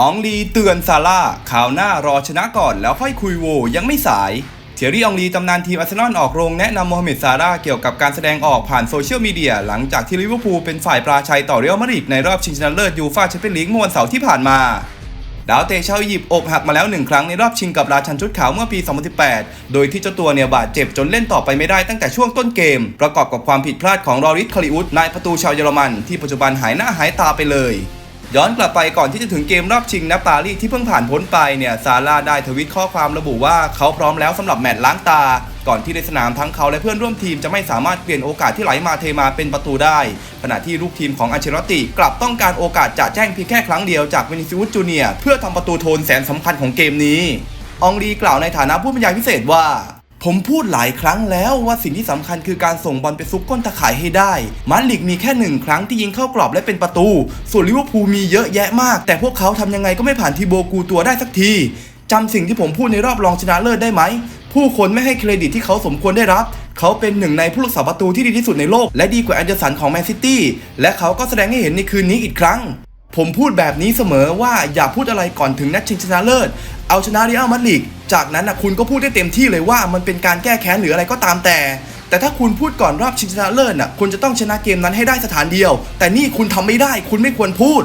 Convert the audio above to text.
อองลีเตือนซาร่าข่าวหน้ารอชนะก่อนแล้วค่อยคุยโวยังไม่สาย เทียรี่อองลีตำนานทีมอาร์เซนอลออกโรงแนะนำโมฮัมเหม็ดซาร่าเกี่ยวกับการแสดงออกผ่านโซเชียลมีเดียหลังจากที่ลิเวอร์พูลเป็นฝ่ายปราชัยต่อเรอัลมาดริดในรอบชิงชนะเลิศยูฟ่าแชมเปี้ยนลีกเมื่อวันเสาร์ที่ผ่านมาดาวเตะชาวอียิปต์อกหักมาแล้วหนึ่งครั้งในรอบชิงกับราชันชุดขาวเมื่อปี 2018 โดยที่เจ้าตัวเนี่ยบาดเจ็บจนเล่นต่อไปไม่ได้ตั้งแต่ช่วงต้นเกม ประกอบกับความผิดพลาดของรอริสคาริอุสนายประตูชาวเยอรมันที่ปัจจุบันหายหน้าหายตาไปเลย ย้อนกลับไปก่อนที่จะถึงเกมรอบชิงนับปารีสที่เพิ่งผ่านพ้นไปเนี่ยซาร่าได้ทวิตข้อความระบุว่าเขาพร้อมแล้วสำหรับแมตช์ล้างตา ก่อนที่ในสนามทั้งเขาและเพื่อนร่วมทีมจะไม่สามารถเปลี่ยนโอกาสที่ไหลมาเทมาเป็นประตูได้ ขณะที่ลูกทีมของอัเชลตติกลับต้องการโอกาสจะแจ้งเพียงแค่ครั้งเดียวจากเวนิซิอุสจูเนียเพื่อทำประตูโทนแสนสำคัญของเกมนี้ อองรีกล่าวในฐานะผู้บรรยายพิเศษว่า ผมพูดหลายครั้งแล้วว่าสิ่งที่สำคัญคือการส่งบอลไปซุกก้นตะข่ายให้ได้ มาดริกมีแค่หนึ่งครั้งที่ยิงเข้ากรอบและเป็นประตู ส่วนลิเวอร์พูลมีเยอะแยะมาก แต่พวกเขาทำยังไงก็ไม่ผ่านทีโบกูตัวได้สักทีจำสิ่งที่ผมพูดในรอบรองชนะเลิศได้ไหม ผู้คนไม่ให้เครดิตที่เขาสมควรได้รับ เขาเป็นหนึ่งในผู้รักษาประตูที่ดีที่สุดในโลก และดีกว่าแอนเดอร์สันของแมนซิตี้ และเขาก็แสดงให้เห็นในคืนนี้อีกครั้ง ผมพูดแบบนี้เสมอว่าอย่าพูดอะไรก่อนถึงนัดชิงชนะเลิศ เอาชนะเรอัลมาดริด จากนั้นนะคุณก็พูดได้เต็มที่เลยว่ามันเป็นการแก้แค้นหรืออะไรก็ตามแต่ แต่ถ้าคุณพูดก่อนรอบชิงชนะเลิศน่ะคุณจะต้องชนะเกมนั้นให้ได้สถานเดียว แต่นี่คุณทำไม่ได้ คุณไม่ควรพูด